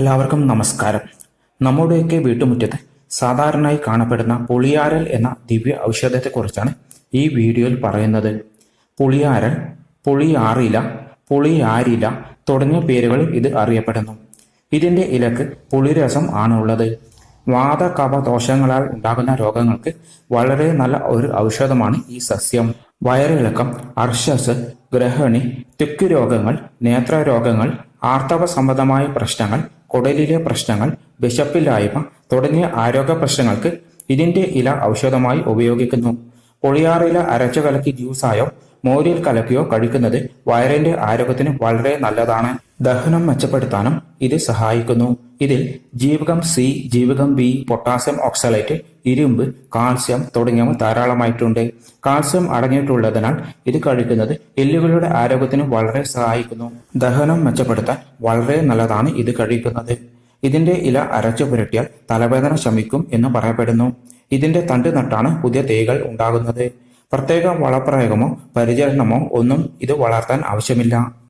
എല്ലാവർക്കും നമസ്കാരം. നമ്മുടെയൊക്കെ വീട്ടുമുറ്റത്ത് സാധാരണയായി കാണപ്പെടുന്ന പുളിയാരൽ എന്ന ദിവ്യ ഔഷധത്തെക്കുറിച്ചാണ് ഈ വീഡിയോയിൽ പറയുന്നത്. പുളിയാരൽ പുളിയാറില പുളിയാരില തുടങ്ങിയ പേരുകളിൽ ഇത് അറിയപ്പെടുന്നു. ഇതിന്റെ ഇലക്ക് പുളിരസം ആണുള്ളത്. വാത കഫ ദോഷങ്ങളാൽ ഉണ്ടാകുന്ന രോഗങ്ങൾക്ക് വളരെ നല്ല ഒരു ഔഷധമാണ് ഈ സസ്യം. വയറിളക്കം അർശസ് ഗ്രഹണി ത്വക്ക് രോഗങ്ങൾ നേത്രരോഗങ്ങൾ ആർത്തവ സംബന്ധമായ പ്രശ്നങ്ങൾ കുടലിലെ പ്രശ്നങ്ങൾ വിശപ്പില്ലായ്മ തുടങ്ങിയ ആരോഗ്യ പ്രശ്നങ്ങൾക്ക് ഇതിന്റെ ഇല ഔഷധമായി ഉപയോഗിക്കുന്നു. പൊളിയാറില അരച്ചു കലക്കി ജ്യൂസായോ മോരിൽ കലക്കിയോ കഴിക്കുന്നത് വയറിന്റെ ആരോഗ്യത്തിന് വളരെ നല്ലതാണ്. ദഹനം മെച്ചപ്പെടുത്താനും ഇത് സഹായിക്കുന്നു. ഇതിൽ ജീവകം സി ജീവകം ബി പൊട്ടാസ്യം ഓക്സലൈറ്റ് ഇരുമ്പ് കാൽസ്യം തുടങ്ങിയവ ധാരാളമായിട്ടുണ്ട്. കാൽസ്യം അടങ്ങിയിട്ടുള്ളതിനാൽ ഇത് കഴിക്കുന്നത് എല്ലുകളുടെ ആരോഗ്യത്തിന് വളരെ സഹായിക്കുന്നു. ദഹനം മെച്ചപ്പെടുത്താൻ വളരെ നല്ലതാണ് ഇത് കഴിക്കുന്നത്. ഇതിന്റെ ഇല അരച്ചു പുരട്ടിയാൽ തലവേദന ശമിക്കും എന്ന് പറയപ്പെടുന്നു. ഇതിന്റെ തണ്ട് നട്ടാണ് പുതിയ തേകൾ ഉണ്ടാകുന്നത്. പ്രത്യേക വളപ്രയോഗമോ പരിചരണമോ ഒന്നും ഇത് വളർത്താൻ ആവശ്യമില്ല.